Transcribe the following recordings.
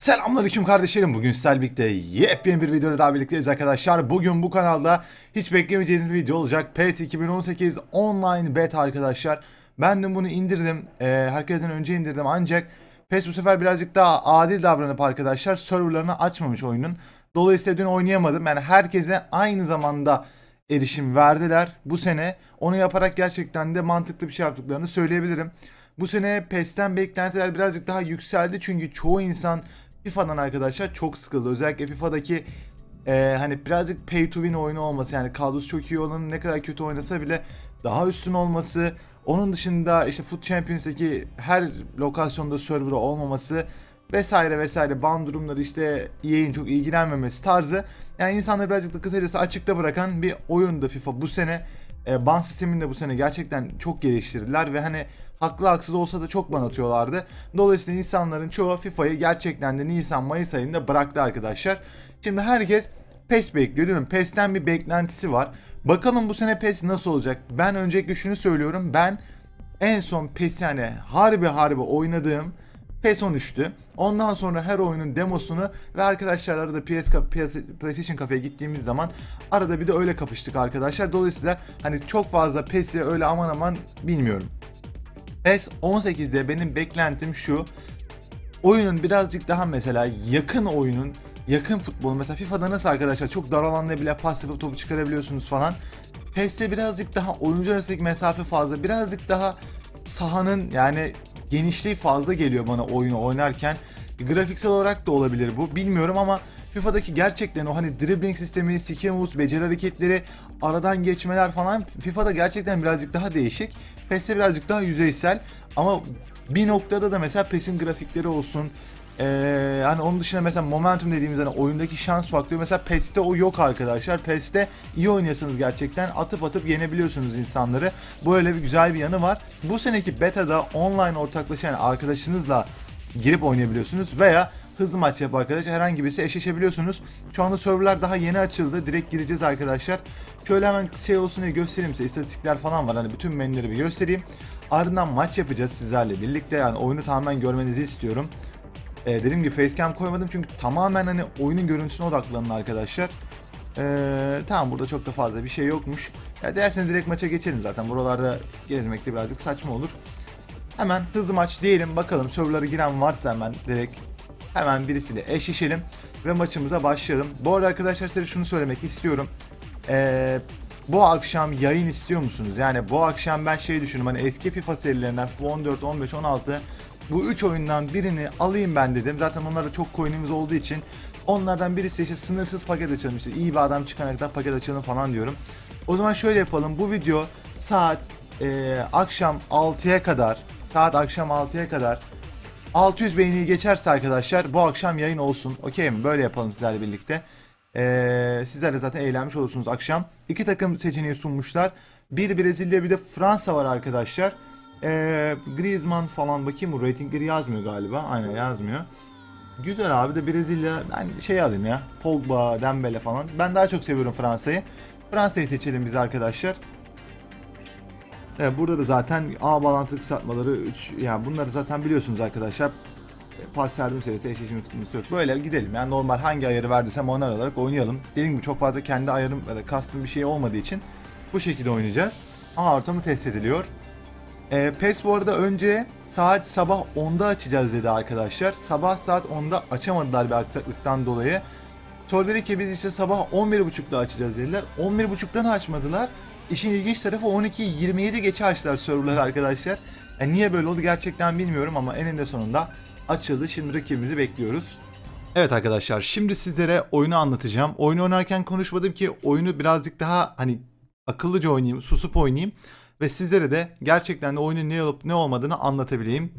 Selamünaleyküm kardeşlerim. Bugün sizlerle birlikte yepyeni bir videoda daha birlikteyiz arkadaşlar. Bugün bu kanalda hiç beklemeyeceğiniz bir video olacak. PES 2018 online beta arkadaşlar. Ben de bunu indirdim. Ee, herkesten önce indirdim ancak PES bu sefer birazcık daha adil davranıp arkadaşlar serverlarını açmamış oyunun. Dolayısıyla dün oynayamadım. Yani herkese aynı zamanda erişim verdiler bu sene. Onu yaparak gerçekten de mantıklı bir şey yaptıklarını söyleyebilirim. Bu sene PES'ten beklentiler birazcık daha yükseldi çünkü çoğu insan FIFA'dan arkadaşlar çok sıkıldı. Özellikle FIFA'daki e, hani birazcık pay to win oyunu olması yani kadrosu çok iyi olanın ne kadar kötü oynasa bile daha üstün olması. Onun dışında işte Foot Champions'taki her lokasyonda server'ı olmaması vesaire vesaire ban durumları işte EA'in çok ilgilenmemesi tarzı yani insanları birazcık da kısacası açıkta bırakan bir oyundu FIFA bu sene. E, ban sistemini de bu sene gerçekten çok geliştirdiler ve hani haklı haksız olsa da çok ban atıyorlardı. Dolayısıyla insanların çoğu FIFA'yı gerçekten de Nisan Mayıs ayında bıraktı arkadaşlar. Şimdi herkes PES bekliyor değil mi? PES'ten bir beklentisi var. Bakalım bu sene PES nasıl olacak? Ben öncelikle şunu söylüyorum. Ben en son PES yani harbi harbi oynadığım PES 13'tü. Ondan sonra her oyunun demosunu ve arkadaşlar arada PS, PS PlayStation Cafe'ye gittiğimiz zaman arada bir de öyle kapıştık arkadaşlar. Dolayısıyla hani çok fazla PES'i öyle aman aman bilmiyorum. PES 18'de benim beklentim şu. Oyunun birazcık daha mesela yakın oyunun yakın futbol mesela FIFA'da nasıl arkadaşlar çok dar alanda bile pas yapıp topu çıkarabiliyorsunuz falan. PES'te birazcık daha oyuncu arasındaki mesafe fazla. Birazcık daha sahanın yani genişliği fazla geliyor bana oyunu oynarken. Grafiksel olarak da olabilir bu bilmiyorum ama FIFA'daki gerçekten o hani dribbling sistemi, skill moves, beceri hareketleri, aradan geçmeler falan FIFA'da gerçekten birazcık daha değişik. PES'te birazcık daha yüzeysel ama bir noktada da mesela PES'in grafikleri olsun, ee, hani onun dışında mesela momentum dediğimiz hani oyundaki şans faktörü mesela PES'te o yok arkadaşlar. PES'te iyi oynuyorsanız gerçekten atıp atıp yenebiliyorsunuz insanları. Böyle bir güzel bir yanı var. Bu seneki beta'da online ortaklaşa yani arkadaşınızla girip oynayabiliyorsunuz veya hızlı maç yap arkadaş herhangi birisi eşleşebiliyorsunuz. Şu anda serverlar daha yeni açıldı. Direkt gireceğiz arkadaşlar. Şöyle hemen şey olsun diye göstereyim size. İstatistikler falan var. Hani bütün menüleri bir göstereyim. Ardından maç yapacağız sizlerle birlikte. Yani oyunu tamamen görmenizi istiyorum. Ee, dediğim gibi facecam koymadım çünkü tamamen hani oyunun görüntüsüne odaklanın arkadaşlar. Ee, tamam burada çok da fazla bir şey yokmuş. Ya derseniz direkt maça geçelim zaten. Buralarda gezmekte birazcık saçma olur. Hemen hızlı maç diyelim bakalım serverlara giren varsa hemen direkt hemen birisiyle eşleşelim ve maçımıza başlayalım. Bu arada arkadaşlar size şunu söylemek istiyorum. Ee, bu akşam yayın istiyor musunuz? Yani bu akşam ben şey düşündüm hani eski FIFA serilerinden 14, 15, 16 bu 3 oyundan birini alayım ben dedim. Zaten onlarda çok coin'imiz olduğu için onlardan birisi işte sınırsız paket açalım işte iyi bir adam çıkana kadar paket açalım falan diyorum. O zaman şöyle yapalım bu video saat e, akşam 6'ya kadar saat akşam 6'ya kadar 600 beğeniyi geçerse arkadaşlar bu akşam yayın olsun. Okey mi? Böyle yapalım sizlerle birlikte. Ee, sizler de zaten eğlenmiş olursunuz akşam. İki takım seçeneği sunmuşlar. Bir Brezilya bir de Fransa var arkadaşlar. Ee, Griezmann falan bakayım bu ratingleri yazmıyor galiba. Aynen yazmıyor. Güzel abi de Brezilya ben şey alayım ya. Pogba, Dembele falan. Ben daha çok seviyorum Fransa'yı. Fransa'yı seçelim biz arkadaşlar. Evet, burada da zaten A bağlantı kısaltmaları 3 yani bunları zaten biliyorsunuz arkadaşlar. Pas yardım serisi eşleşme kısmı yok. Böyle gidelim. Yani normal hangi ayarı verdiysem onu alarak oynayalım. Dediğim gibi çok fazla kendi ayarım ya da custom bir şey olmadığı için bu şekilde oynayacağız. A ortamı test ediliyor. E, PES bu arada önce saat sabah 10'da açacağız dedi arkadaşlar. Sabah saat 10'da açamadılar bir aksaklıktan dolayı. Sonra dedi ki biz işte sabah 11.30'da açacağız dediler. 11.30'dan açmadılar. İşin ilginç tarafı 12.27 geçe açtılar serverları arkadaşlar. Yani niye böyle oldu gerçekten bilmiyorum ama eninde sonunda açıldı. Şimdi rakibimizi bekliyoruz. Evet arkadaşlar şimdi sizlere oyunu anlatacağım. Oyunu oynarken konuşmadım ki oyunu birazcık daha hani akıllıca oynayayım, susup oynayayım ve sizlere de gerçekten de oyunun ne olup ne olmadığını anlatabileyim.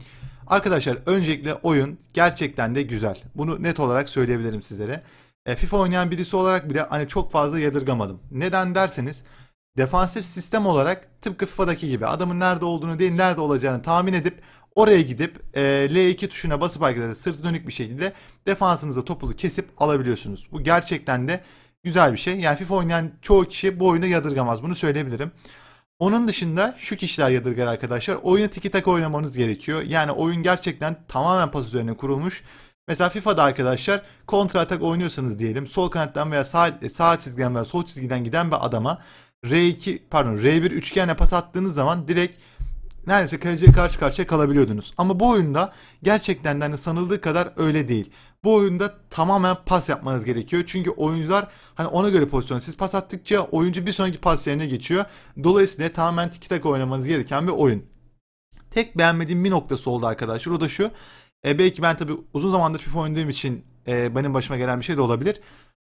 Arkadaşlar öncelikle oyun gerçekten de güzel. Bunu net olarak söyleyebilirim sizlere. E, FIFA oynayan birisi olarak bile hani çok fazla yadırgamadım. Neden derseniz defansif sistem olarak tıpkı FIFA'daki gibi adamın nerede olduğunu değil nerede olacağını tahmin edip oraya gidip e, L2 tuşuna basıp arkadaşlar sırtı dönük bir şekilde defansınıza topu kesip alabiliyorsunuz. Bu gerçekten de güzel bir şey. Yani FIFA oynayan çoğu kişi bu oyunu yadırgamaz. Bunu söyleyebilirim. Onun dışında şu kişiler yadırgar arkadaşlar. Oyunu tiki taka oynamanız gerekiyor. Yani oyun gerçekten tamamen pas üzerine kurulmuş. Mesela FIFA'da arkadaşlar kontra atak oynuyorsanız diyelim sol kanattan veya sağ, sağ çizgiden veya sol çizgiden giden bir adama R2 pardon R1 üçgenle pas attığınız zaman direkt neredeyse kaleciye karşı karşıya kalabiliyordunuz. Ama bu oyunda gerçekten de hani sanıldığı kadar öyle değil. Bu oyunda tamamen pas yapmanız gerekiyor. Çünkü oyuncular hani ona göre pozisyon. Siz pas attıkça oyuncu bir sonraki pas yerine geçiyor. Dolayısıyla tamamen tiki taka oynamanız gereken bir oyun. Tek beğenmediğim bir noktası oldu arkadaşlar. O da şu. E, belki ben tabii uzun zamandır FIFA oynadığım için e, benim başıma gelen bir şey de olabilir.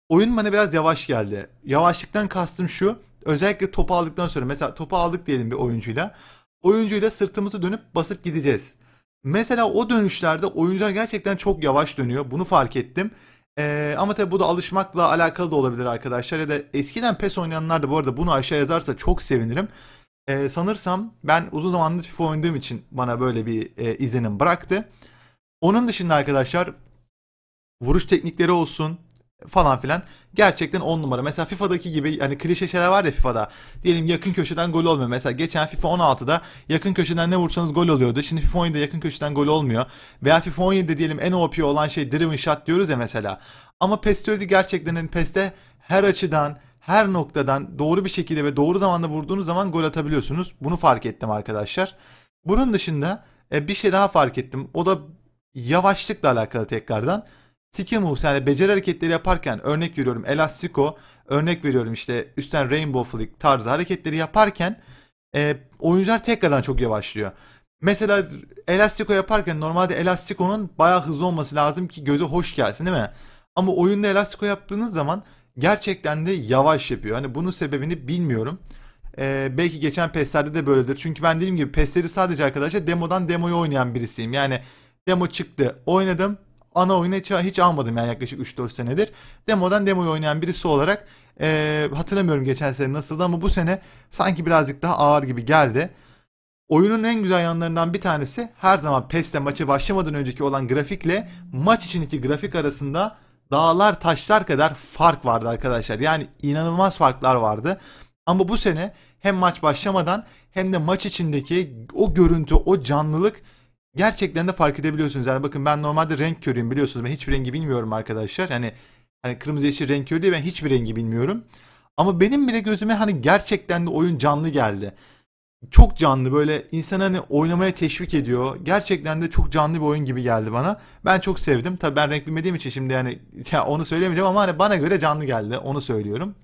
Oyun bana biraz yavaş geldi. Yavaşlıktan kastım şu. Özellikle topu aldıktan sonra mesela topu aldık diyelim bir oyuncuyla. Oyuncuyla sırtımızı dönüp basıp gideceğiz. Mesela o dönüşlerde oyuncular gerçekten çok yavaş dönüyor. Bunu fark ettim. Ee, ama tabii bu da alışmakla alakalı da olabilir arkadaşlar. Ya da eskiden PES oynayanlar da bu arada bunu aşağı yazarsa çok sevinirim. Ee, sanırsam ben uzun zamandır FIFA oynadığım için bana böyle bir e, izlenim bıraktı. Onun dışında arkadaşlar vuruş teknikleri olsun falan filan gerçekten 10 numara. Mesela FIFA'daki gibi hani klişe şeyler var ya FIFA'da. Diyelim yakın köşeden gol olmuyor. Mesela geçen FIFA 16'da yakın köşeden ne vursanız gol oluyordu. Şimdi FIFA 17'de yakın köşeden gol olmuyor. Veya FIFA 17'de diyelim en OP olan şey driven shot diyoruz ya mesela. Ama PES'te öyle gerçekten hani PES'te her açıdan her noktadan doğru bir şekilde ve doğru zamanda vurduğunuz zaman gol atabiliyorsunuz. Bunu fark ettim arkadaşlar. Bunun dışında e, bir şey daha fark ettim. O da yavaşlıkla alakalı tekrardan. Skill moves yani beceri hareketleri yaparken örnek veriyorum Elastico, örnek veriyorum işte üstten Rainbow Flick tarzı hareketleri yaparken e, oyuncular tekrardan çok yavaşlıyor. Mesela Elastico yaparken normalde Elastico'nun bayağı hızlı olması lazım ki göze hoş gelsin değil mi? Ama oyunda Elastico yaptığınız zaman gerçekten de yavaş yapıyor. Hani bunun sebebini bilmiyorum. Ee, belki geçen PES'lerde de böyledir. Çünkü ben dediğim gibi PES'leri sadece arkadaşlar demodan demoyu oynayan birisiyim. Yani demo çıktı oynadım ana oyunu hiç, hiç almadım yani yaklaşık 3-4 senedir. Demodan demoyu oynayan birisi olarak e, hatırlamıyorum geçen sene nasıldı ama bu sene sanki birazcık daha ağır gibi geldi. Oyunun en güzel yanlarından bir tanesi her zaman PES'te maçı başlamadan önceki olan grafikle maç içindeki grafik arasında dağlar taşlar kadar fark vardı arkadaşlar. Yani inanılmaz farklar vardı. Ama bu sene hem maç başlamadan hem de maç içindeki o görüntü, o canlılık gerçekten de fark edebiliyorsunuz. Yani bakın ben normalde renk körüyüm biliyorsunuz. Ben hiçbir rengi bilmiyorum arkadaşlar. Yani hani kırmızı yeşil renk körü değil ben hiçbir rengi bilmiyorum. Ama benim bile gözüme hani gerçekten de oyun canlı geldi. Çok canlı böyle insan hani oynamaya teşvik ediyor. Gerçekten de çok canlı bir oyun gibi geldi bana. Ben çok sevdim. Tabii ben renk bilmediğim için şimdi yani ya onu söylemeyeceğim ama hani bana göre canlı geldi. Onu söylüyorum.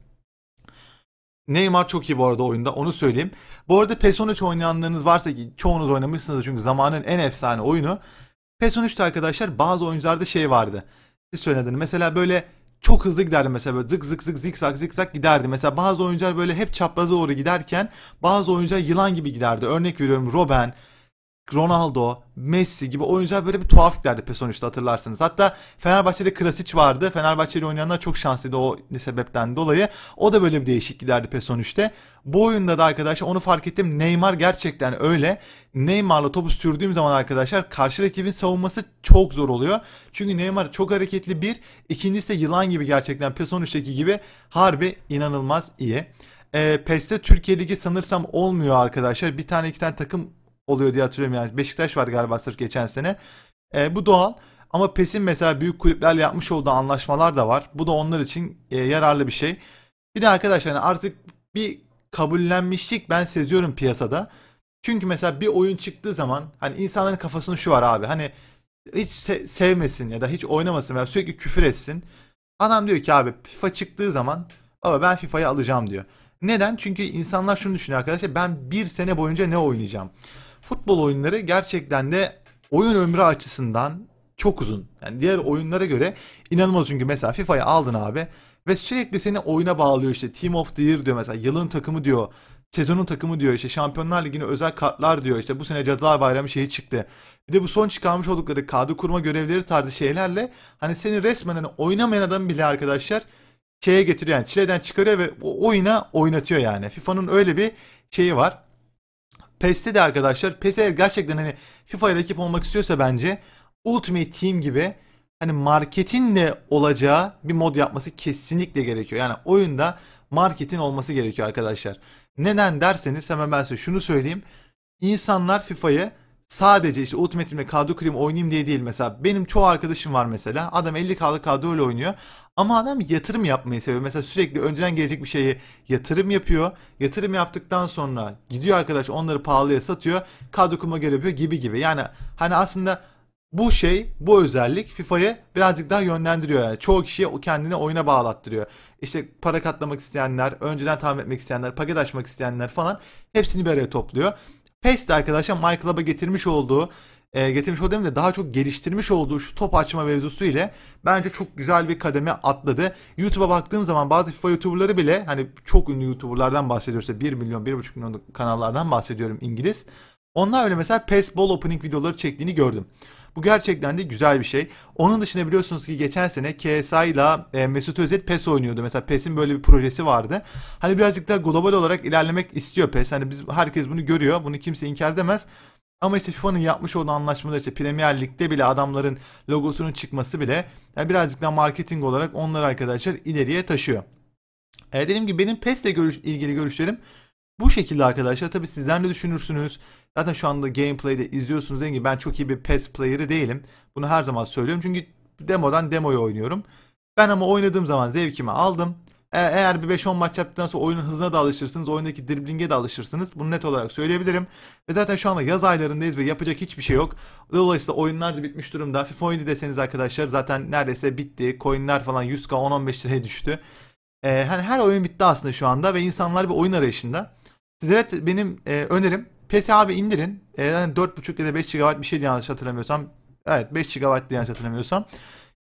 Neymar çok iyi bu arada oyunda onu söyleyeyim. Bu arada PES 13 oynayanlarınız varsa ki çoğunuz oynamışsınız çünkü zamanın en efsane oyunu. PES 13'te arkadaşlar bazı oyuncularda şey vardı. Siz söylediniz mesela böyle çok hızlı giderdi mesela böyle zık zık zık zikzak zikzak giderdi. Mesela bazı oyuncular böyle hep çapraza doğru giderken bazı oyuncular yılan gibi giderdi. Örnek veriyorum Robben, Ronaldo, Messi gibi oyuncular böyle bir tuhaf giderdi PES 13'te hatırlarsınız. Hatta Fenerbahçe'de Krasic vardı. Fenerbahçeli oynayanlar çok şanslıydı o sebepten dolayı. O da böyle bir değişik giderdi PES 13'te. Bu oyunda da arkadaşlar onu fark ettim. Neymar gerçekten öyle. Neymar'la topu sürdüğüm zaman arkadaşlar karşı rakibin savunması çok zor oluyor. Çünkü Neymar çok hareketli bir. İkincisi de yılan gibi gerçekten PES 13'teki gibi harbi inanılmaz iyi. E, PES'te Türkiye Ligi sanırsam olmuyor arkadaşlar. Bir tane iki tane takım oluyor diye hatırlıyorum yani. Beşiktaş var galiba sırf geçen sene. E, bu doğal. Ama PES'in mesela büyük kulüplerle yapmış olduğu anlaşmalar da var. Bu da onlar için e, yararlı bir şey. Bir de arkadaşlar yani artık bir kabullenmişlik ben seziyorum piyasada. Çünkü mesela bir oyun çıktığı zaman hani insanların kafasında şu var abi. Hani hiç se- sevmesin ya da hiç oynamasın veya sürekli küfür etsin. Adam diyor ki abi FIFA çıktığı zaman ama ben FIFA'yı alacağım diyor. Neden? Çünkü insanlar şunu düşünüyor arkadaşlar. Ben bir sene boyunca ne oynayacağım? Futbol oyunları gerçekten de oyun ömrü açısından çok uzun. Yani diğer oyunlara göre inanılmaz çünkü mesela FIFA'yı aldın abi ve sürekli seni oyuna bağlıyor işte Team of the Year diyor mesela yılın takımı diyor. Sezonun takımı diyor işte Şampiyonlar Ligi'ne özel kartlar diyor işte bu sene Cadılar Bayramı şeyi çıktı. Bir de bu son çıkarmış oldukları kadro kurma görevleri tarzı şeylerle hani seni resmen hani oynamayan adam bile arkadaşlar şeye getiriyor yani çileden çıkarıyor ve o oyuna oynatıyor yani. FIFA'nın öyle bir şeyi var. PES'te de arkadaşlar PES eğer gerçekten hani FIFA ile rakip olmak istiyorsa bence Ultimate Team gibi hani marketin de olacağı bir mod yapması kesinlikle gerekiyor. Yani oyunda marketin olması gerekiyor arkadaşlar. Neden derseniz hemen ben size şunu söyleyeyim. İnsanlar FIFA'yı sadece işte Ultimate Team'de kadro kurayım oynayayım diye değil mesela. Benim çoğu arkadaşım var mesela. Adam 50K'lık kadroyla oynuyor. Ama adam yatırım yapmayı seviyor. Mesela sürekli önceden gelecek bir şeyi yatırım yapıyor. Yatırım yaptıktan sonra gidiyor arkadaş onları pahalıya satıyor. Kadro kurma göre gibi gibi. Yani hani aslında bu şey, bu özellik FIFA'yı birazcık daha yönlendiriyor. Yani çoğu kişiye kendini oyuna bağlattırıyor. İşte para katlamak isteyenler, önceden tahmin etmek isteyenler, paket açmak isteyenler falan hepsini bir araya topluyor. PES de arkadaşlar MyClub'a getirmiş olduğu e, getirmiş olduğu de daha çok geliştirmiş olduğu şu top açma mevzusu ile bence çok güzel bir kademe atladı. YouTube'a baktığım zaman bazı FIFA YouTuber'ları bile hani çok ünlü YouTuber'lardan bahsediyoruz. İşte 1 milyon, 1,5 milyon kanallardan bahsediyorum İngiliz. Onlar öyle mesela PES Ball Opening videoları çektiğini gördüm. Bu gerçekten de güzel bir şey. Onun dışında biliyorsunuz ki geçen sene KSI ile e, Mesut Özil PES oynuyordu. Mesela PES'in böyle bir projesi vardı. Hani birazcık daha global olarak ilerlemek istiyor PES. Hani biz herkes bunu görüyor. Bunu kimse inkar edemez. Ama işte FIFA'nın yapmış olduğu anlaşmada işte Premier Lig'de bile adamların logosunun çıkması bile yani birazcık daha marketing olarak onları arkadaşlar ileriye taşıyor. E dediğim gibi benim PES'le görüş, ilgili görüşlerim bu şekilde arkadaşlar. Tabii sizler ne düşünürsünüz? Zaten şu anda gameplay'de izliyorsunuz. Dediğim gibi ben çok iyi bir PES player'ı değilim. Bunu her zaman söylüyorum. Çünkü demodan demoyu oynuyorum. Ben ama oynadığım zaman zevkimi aldım. E eğer bir 5-10 maç yaptıktan sonra oyunun hızına da alışırsınız. Oyundaki dribling'e de alışırsınız. Bunu net olarak söyleyebilirim. Ve zaten şu anda yaz aylarındayız ve yapacak hiçbir şey yok. Dolayısıyla oyunlar da bitmiş durumda. FIFA oyunu deseniz arkadaşlar zaten neredeyse bitti. Coin'ler falan 100k 10-15 liraya düştü. Ee, hani her oyun bitti aslında şu anda ve insanlar bir oyun arayışında. Sizlere benim e, önerim PS abi indirin. E, yani 4.5 ya da 5 GB bir şey yanlış hatırlamıyorsam. Evet 5 GB yanlış hatırlamıyorsam.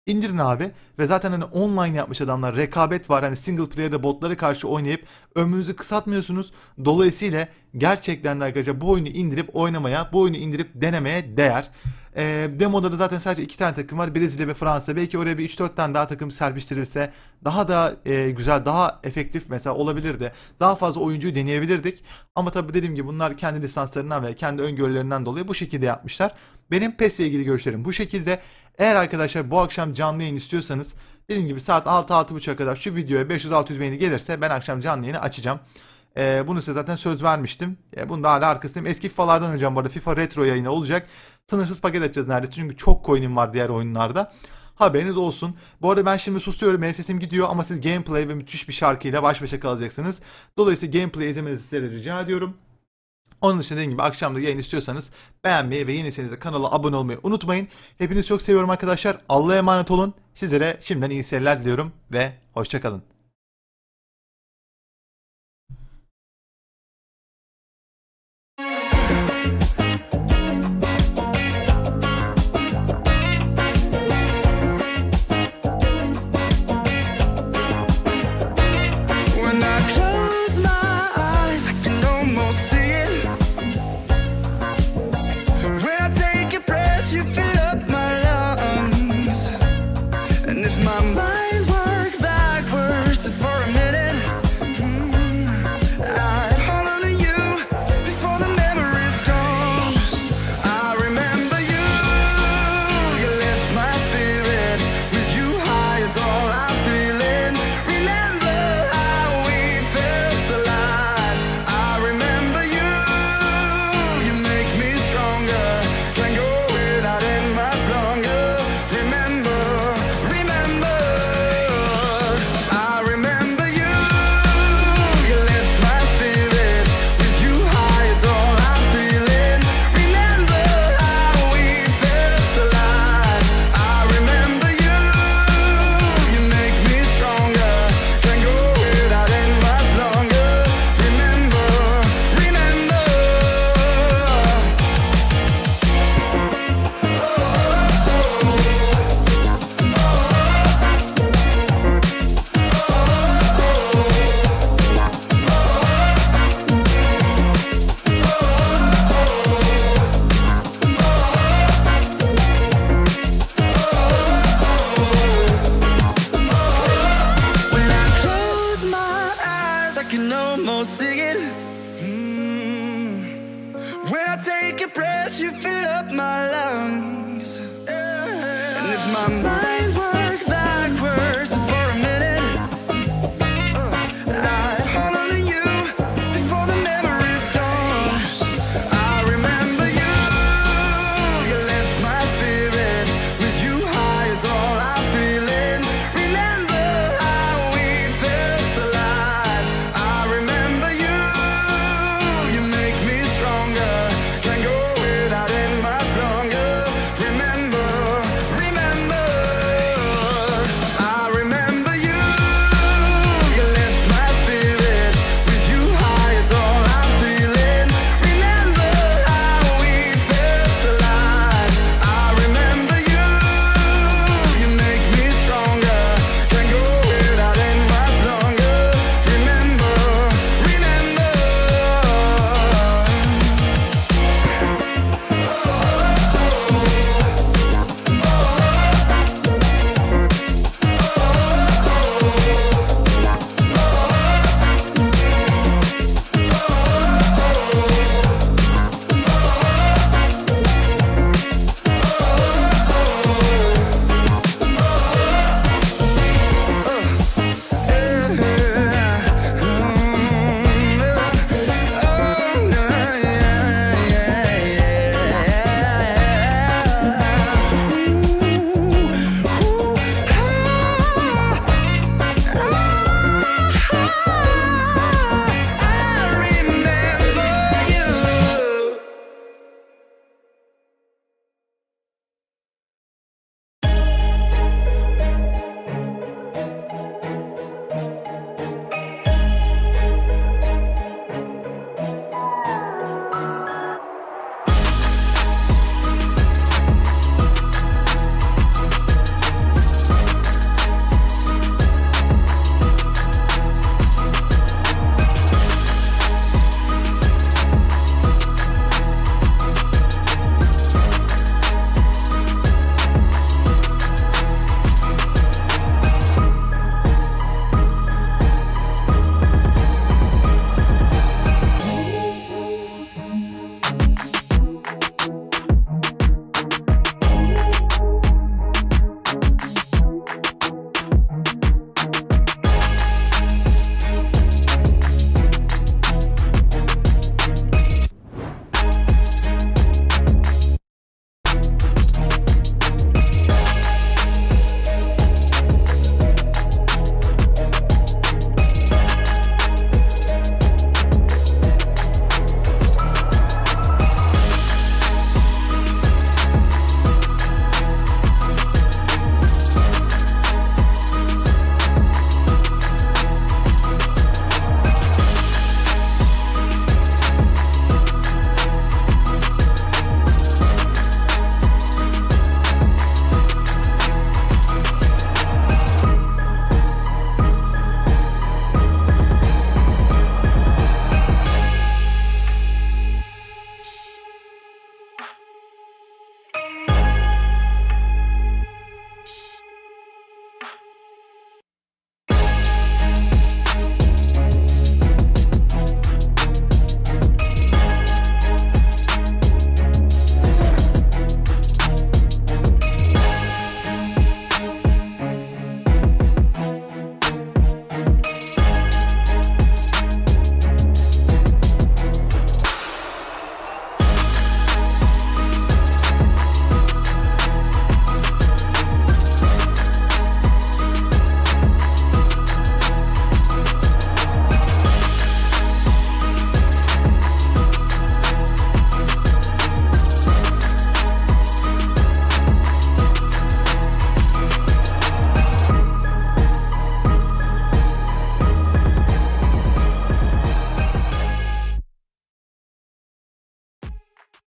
İndirin abi ve zaten hani online yapmış adamlar rekabet var hani single player'da botlara karşı oynayıp ömrünüzü kısaltmıyorsunuz. Dolayısıyla gerçekten de arkadaşlar bu oyunu indirip oynamaya, bu oyunu indirip denemeye değer. E, demoda da zaten sadece iki tane takım var. Brezilya ve Fransa. Belki oraya bir 3-4 tane daha takım serpiştirilse daha da e, güzel, daha efektif mesela olabilirdi. Daha fazla oyuncuyu deneyebilirdik. Ama tabii dediğim gibi bunlar kendi lisanslarından ve kendi öngörülerinden dolayı bu şekilde yapmışlar. Benim PES ile ilgili görüşlerim bu şekilde. Eğer arkadaşlar bu akşam canlı yayın istiyorsanız dediğim gibi saat 6-6.30'a kadar şu videoya 500-600 beğeni gelirse ben akşam canlı yayını açacağım. E, bunu size zaten söz vermiştim. E, bunu da hala arkasındayım. Eski FIFA'lardan hocam bu arada FIFA Retro yayını olacak. Sınırsız paket açacağız neredeyse çünkü çok coin'im var diğer oyunlarda. Haberiniz olsun. Bu arada ben şimdi susuyorum. Benim sesim gidiyor ama siz gameplay ve müthiş bir şarkıyla baş başa kalacaksınız. Dolayısıyla gameplay izlemenizi size rica ediyorum. Onun dışında dediğim gibi akşam da yayın istiyorsanız beğenmeyi ve yeniyseniz de kanala abone olmayı unutmayın. Hepinizi çok seviyorum arkadaşlar. Allah'a emanet olun. Sizlere şimdiden iyi seyirler diliyorum ve hoşçakalın.